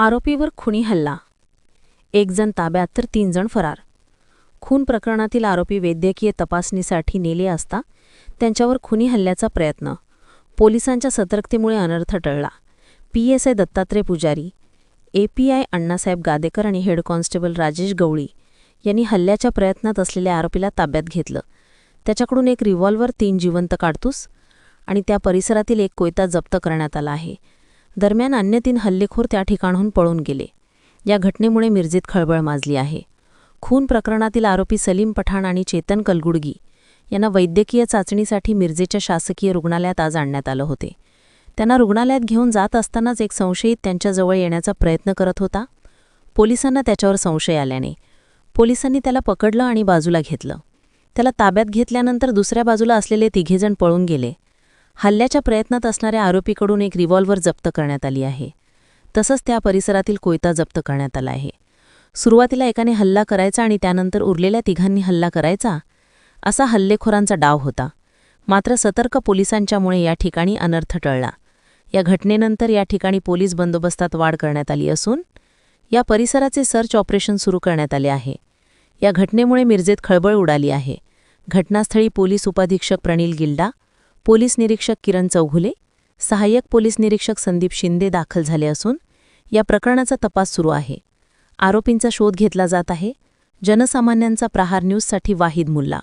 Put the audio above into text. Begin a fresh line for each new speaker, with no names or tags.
आरोपीवर खुनी हल्ला. एक जण ताब्यात तर तीन जण फरार. खून प्रकरणातील आरोपी वैद्यकीय तपासणीसाठी नेले असता त्यांच्यावर खुनी हल्ल्याचा प्रयत्न. पोलिसांच्या सतर्कतेमुळे अनर्थ टळला. P S I Dattatray Pujari API Annasaheb Gadekar आणि हेड कॉन्स्टेबल राजेश गवळी यांनी हल्ल्याच्या प्रयत्नात असलेल्या आरोपीला ताब्यात घेतलं. त्याच्याकडून एक रिव्हॉल्वर तीन जिवंत काडतूस आणि त्या परिसरातील एक कोयता जप्त करण्यात आला आहे. दरम्यान अन्य तीन हल्लेखोर त्या ठिकाणहून पळून गेले. या घटनेमुळे मिरजेत खळबळ माजली आहे. खून प्रकरणातील आरोपी सलीम पठाण आणि चेतन कलगुडगी यांना वैद्यकीय चाचणीसाठी मिरजेच्या शासकीय रुग्णालयात आज आणण्यात आलं होते. त्यांना रुग्णालयात घेऊन जात असतानाच एक संशयित त्यांच्याजवळ येण्याचा प्रयत्न करत होता. पोलिसांना त्याच्यावर संशय आल्याने पोलिसांनी त्याला पकडलं आणि बाजूला घेतलं. त्याला ताब्यात घेतल्यानंतर दुसऱ्या बाजूला असलेले तिघेजण पळून गेले. हल्ल्याच्या प्रयत्नात असणाऱ्या आरोपीकडून एक रिव्हॉल्वर जप्त करण्यात आली आहे. तसंच त्या परिसरातील कोयता जप्त करण्यात आला आहे. सुरुवातीला एकाने हल्ला करायचा आणि त्यानंतर उरलेल्या तिघांनी हल्ला करायचा असा हल्लेखोरांचा डाव होता. मात्र सतर्क पोलिसांच्यामुळे या ठिकाणी अनर्थ टळला. या घटनेनंतर या ठिकाणी पोलीस बंदोबस्तात वाढ करण्यात आली असून या परिसराचे सर्च ऑपरेशन सुरू करण्यात आले आहे. या घटनेमुळे मिरजेत खळबळ उडाली आहे. घटनास्थळी पोलीस उपाधीक्षक प्रणील गिल्डा पोलीस निरीक्षक किरण चौघुले सहाय्यक पोलीस निरीक्षक संदीप शिंदे दाखल झाले असून या प्रकरणाचा तपास सुरू आहे. आरोपींचा शोध घेतला जात आहे. जनसामान्यांचा प्रहार न्यूजसाठी वाहिद मुल्ला.